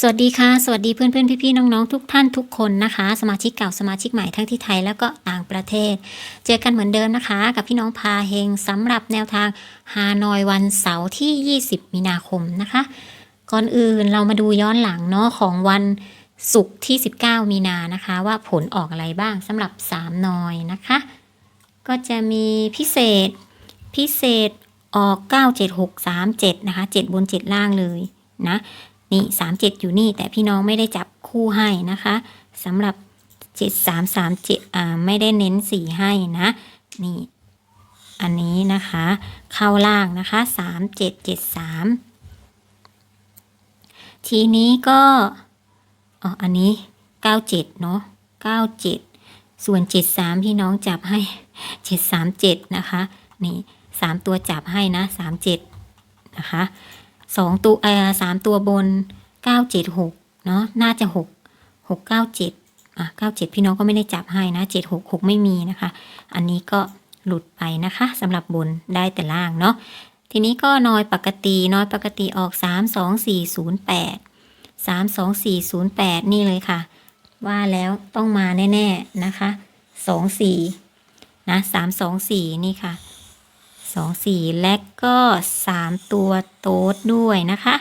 สวัสดีค่ะ สวัสดีเพื่อนเพื่อนพี่พี่ๆน้องๆ ทุกท่านทุกคนนะคะ สมาชิกเก่าสมาชิกใหม่ทั้งที่ไทยแล้วก็ต่างประเทศ เจอกันเหมือนเดิมนะคะ กับพี่น้องพาเฮงสำหรับแนวทางฮานอยวันเสาร์ที่ 20 มีนาคมนะคะ ก่อนอื่นเรามาดูย้อนหลังเนาะของวันศุกร์ที่ 19 มีนานะคะ ว่าผลออกอะไรบ้างสำหรับ 3 นอยนะคะ ก็จะมีพิเศษพิเศษออก 97637 นะคะ 7 บน 7 ล่างเลยนะ นี่สามเจ็ดอยู่นี่แต่พี่น้องไม่ได้จับคู่ให้นะคะสำหรับเจ็ดสามสามเจ็ดอ่าไม่ได้เน้นสีให้นะนี่อันนี้นะคะ เข้าล่างนะคะสามเจ็ดเจ็ดสามทีนี้ก็อ๋ออันนี้เก้าเจ็ดเนาะเก้าเจ็ดส่วนเจ็ดสามพี่น้องจับให้เจ็ดสามเจ็ดนะคะนี่สามตัวจับให้นะสามเจ็ดนะคะ สองตัวเอ่อสามตัวบนเก้าเจ็ดหกเนาะน่าจะหกหกเก้าเจ็ดอะเก้าเจ็ดพี่น้องก็ไม่ได้จับให้นะเจ็ดหกหกไม่มีนะคะ อันนี้ก็หลุดไปนะคะสำหรับบนได้แต่ล่างเนาะทีนี้ก็นอยปกตินอยปกติออกสามสองสี่ศูนย์แปดสามสองสี่ศูนย์แปดนี่เลยค่ะ ว่าแล้วต้องมาแน่ ๆ นะคะสองสี่นะสามสองสี่นี่ค่ะ สองสี่และก็สามตัวโต๊ดด้วยนะคะ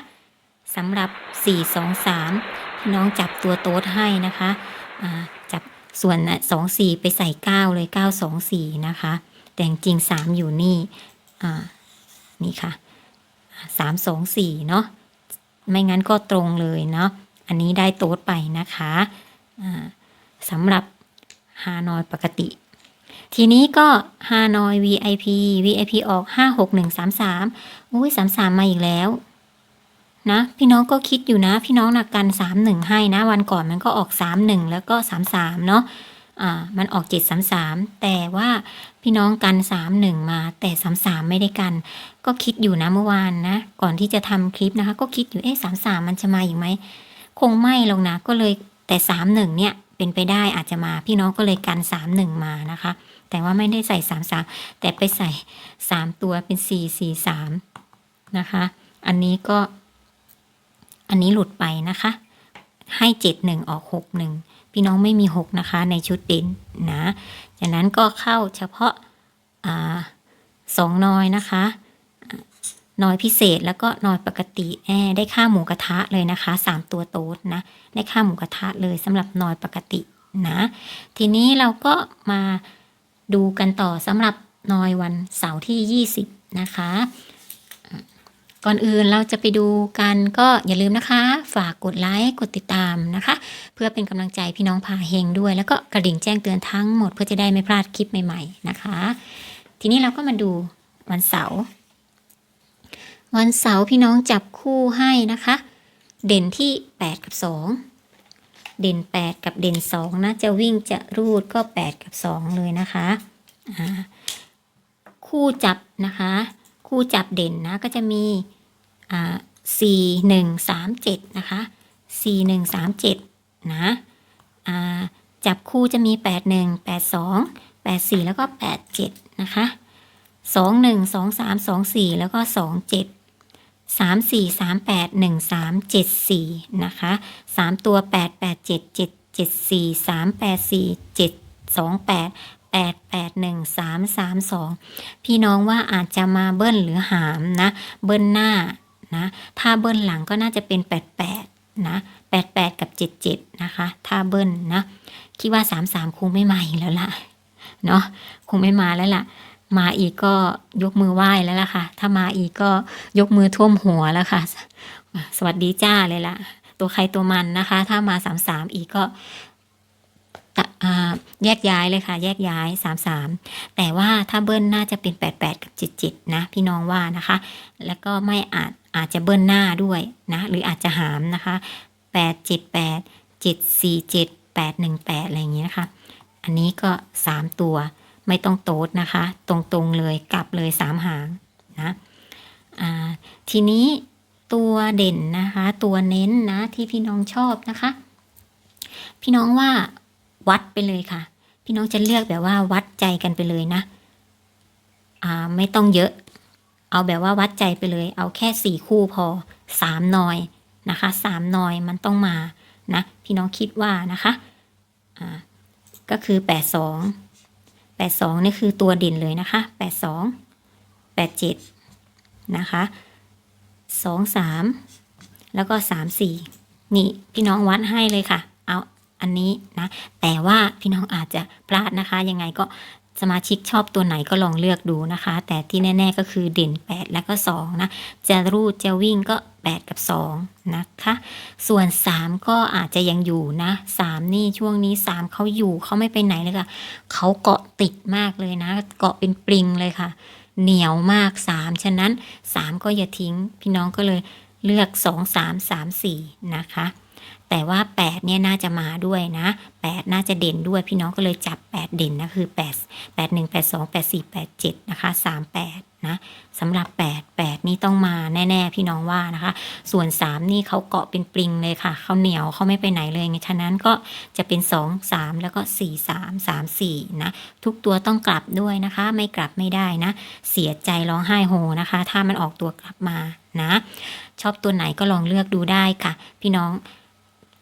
สำหรับสี่สองสามพี่น้องจับตัวโต๊ดให้นะคะจับส่วนสองสี่ไปใส่เก้าเลยเก้าสองสี่นะคะ แต่จริงสามอยู่นี่นี่ค่ะสามสองสี่เนาะไม่งั้นก็ตรงเลยเนาะอันนี้ได้โต๊ดไปนะคะสำหรับฮานอยปกติ ทีนี้ก็ฮานอย VIP VIP ออก 56133อุ้ย33 มาอีกแล้วนะ พี่น้องก็คิดอยู่นะ พี่น้องหนักกัน 31 ให้นะ วันก่อนมันก็ออก 31 แล้วก็ 33 เนาะอ่ามันออก 733 แต่ว่าพี่น้องกัน 31 มาแต่ 33 ไม่ได้กัน ก็คิดอยู่นะเมื่อวานนะ ก่อนที่จะทำคลิปนะคะ ก็คิดอยู่เอ๊ะ33 มันจะมาอีกไหมคงไม่หรอกนะก็เลยแต่ 31 เนี่ย เป็นไปได้อาจจะมา พี่น้องก็เลยกัน31มานะคะ แต่ว่าไม่ได้ใส่สามสามแต่ไปใส่สามตัวเป็นสี่สี่สามนะคะ อันนี้ก็ อันนี้หลุดไปนะคะ ให้เจ็ดหนึ่งออกหกหนึ่งพี่น้องไม่มีหกนะคะ ในชุดเด่นนะจากนั้นก็เข้าเฉพาะอ่าสองน้อยนะคะ นอยพิเศษแล้วก็นอยปกติแอได้ค่าหมูกระทะเลยนะคะสามตัวโต๊ดนะได้ค่าหมูกระทะเลยสำหรับนอยปกตินะทีนี้เราก็มาดูกันต่อสำหรับนอยวันเสาร์ที่ 20 นะคะ ก่อนอื่นเราจะไปดูกันก็อย่าลืมนะคะ ฝากกดไลค์กดติดตามนะคะ เพื่อเป็นกำลังใจพี่น้องพาเฮงด้วย แล้วก็กระดิ่งแจ้งเตือนทั้งหมดเพื่อจะได้ไม่พลาดคลิปใหม่ ๆ นะคะ ทีนี้เราก็มาดูวันเสาร์ วันเสาร์พี่น้องจับคู่ให้นะคะ เด่นที่ 8 กับ 2 เด่น 8 กับเด่น 2 นะ จะวิ่งจะรูดก็ 8 กับ 2 เลยนะคะคู่จับนะคะ คู่จับเด่นนะก็จะมีอ่า4 1 3 7นะคะ4 1 3 7นะอ่ามเจ็ดนะจับคู่จะมี8 1 8 2 8 4แล้วก็8 7นะคะ2 1 2 3 2 4แล้วก็2 7สามสี่สามแปดหนึ่งสามเจ็ดสี่นะคะสามตัวแปดแปดเจ็ดเจ็ดเจ็ด สี่สามแปดสี่เจ็ดสองแปดแปดแปดหนึ่งสามสามสองพี่น้องว่าอาจจะมาเบิ้ลหรือหามนะ เบิ้ลหน้านะ ถ้าเบิ้ลหลังก็น่าจะเป็นแปดแปดนะแปดแปดกับเจ็ดเจ็ดนะคะ ถ้าเบิ้ลนะ คิดว่าสามสามคงไม่มาอีกแล้วล่ะ เนาะคงไม่มาแล้วล่ะ มาอีกก็ยกมือไหว้แล้วล่ะค่ะ ถ้ามาอีกก็ยกมือท่วมหัวแล้วค่ะ สวัสดีจ้าเลยล่ะ ตัวใครตัวมันนะคะ ถ้ามาสามสามอีกก็แยกย้ายเลยค่ะ แยกย้ายสามสามแต่ว่าถ้าเบิ้ลน่าจะเป็นแปดแปดกับเจ็ดเจ็ดนะ พี่น้องว่านะคะ แล้วก็ไม่อาจอาจจะเบิ้ลหน้าด้วยนะ หรืออาจจะหามนะคะแปดเจ็ดแปดเจ็ดสี่เจ็ดแปดหนึ่งแปดอะไรอย่างเงี้ยนะคะ อันนี้ก็สามตัว ไม่ต้องโต๊ดนะคะ ตรงๆเลยกลับเลยสามหางนะทีนี้ตัวเด่นนะคะ ตัวเน้นนะที่พี่น้องชอบนะคะ พี่น้องว่าวัดไปเลยค่ะ พี่น้องจะเลือกแบบว่าวัดใจกันไปเลยนะอ่าไม่ต้องเยอะ เอาแบบว่าวัดใจไปเลย เอาแค่สี่คู่พอสามหนอยนะคะสามนอยมันต้องมานะ พี่น้องคิดว่านะคะอ่าก็คือแปดสอง แปดสองนี่คือตัวเด่นเลยนะคะแปดสองแปดเจ็ดนะคะสองสามแล้วก็สามสี่นี่พี่น้องวัดให้เลยค่ะ เอาอันนี้นะ แต่ว่าพี่น้องอาจจะพลาดนะคะ ยังไงก็ สมาชิกชอบตัวไหนก็ลองเลือกดูนะคะ แต่ที่แน่ ๆก็คือเด่น 8 และก็ 2 นะ จะรูดจะวิ่งก็ 8 กับ 2 นะคะ ส่วน 3 ก็อาจจะยังอยู่นะ 3 นี่ช่วงนี้ 3เขาอยู่เขาไม่ไปไหนเลยค่ะเขาเกาะติดมากเลยนะ เกาะเป็นปริงเลยค่ะ เหนียวมาก 3 ฉะนั้น 3 ก็อย่าทิ้ง พี่น้องก็เลยเลือก 2 3 3 4 นะคะ แต่ว่า 8 เนี่ยน่าจะมาด้วยนะ 8 น่าจะเด่นด้วยพี่น้องก็เลยจับ 8 เด่นนะคือ 8 8 1 8 2 8 4 8 7 นะคะ 38 นะสำหรับ 8 8 นี่ต้องมาแน่ ๆ พี่น้องว่านะคะ ส่วน 3 นี่เขาเกาะเป็นปริงเลยค่ะเขาเหนียวเขาไม่ไปไหนเลยไงฉะนั้นก็จะเป็น 2 3 แล้วก็ 4 3 3 4 นะ ทุกตัวต้องกลับด้วยนะคะ ไม่กลับไม่ได้นะ เสียใจร้องไห้โฮนะคะ ถ้ามันออกตัวกลับมานะ ชอบตัวไหนก็ลองเลือกดูได้ค่ะ พี่น้อง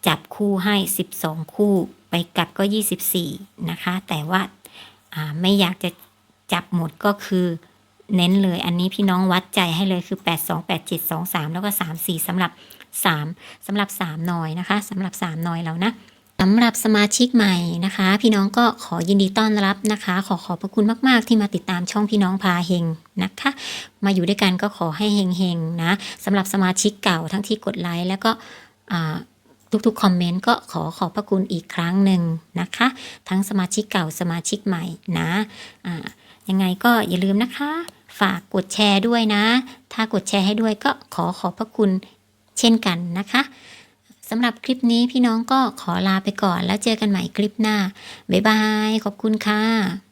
จับคู่ให้ 12 คู่ ไปกลับก็ 24 นะคะ แต่ว่าาไม่อยากจะจับหมดก็คือเน้นเลยอันนี้พี่น้องวัดใจให้เลยคือ 8 2 8 7 2 3 แล้วก็ 3 4สำหรับ 3สำหรับ 3 หน่อยนะคะสำหรับ 3 หน่อยแล้วนะสำหรับสมาชิกใหม่นะคะ พี่น้องก็ขอยินดีต้อนรับนะคะ ขอขอบพระคุณมาก ๆ ที่มาติดตามช่องพี่น้องพาเฮงนะคะ มาอยู่ด้วยกันก็ขอให้เฮงๆนะสำหรับสมาชิกเก่าทั้งที่กดไลค์แล้วก็ ทุกๆ คอมเมนต์ก็ขอขอบพระคุณอีกครั้งหนึ่งนะคะ ทั้งสมาชิกเก่าสมาชิกใหม่นะอ่ายังไงก็อย่าลืมนะคะ ฝากกดแชร์ด้วยนะ ถ้ากดแชร์ให้ด้วยก็ขอขอบพระคุณเช่นกันนะคะสำหรับคลิปนี้พี่น้องก็ขอลาไปก่อนแล้วเจอกันใหม่คลิปหน้า บ๊ายบาย ขอบคุณค่ะ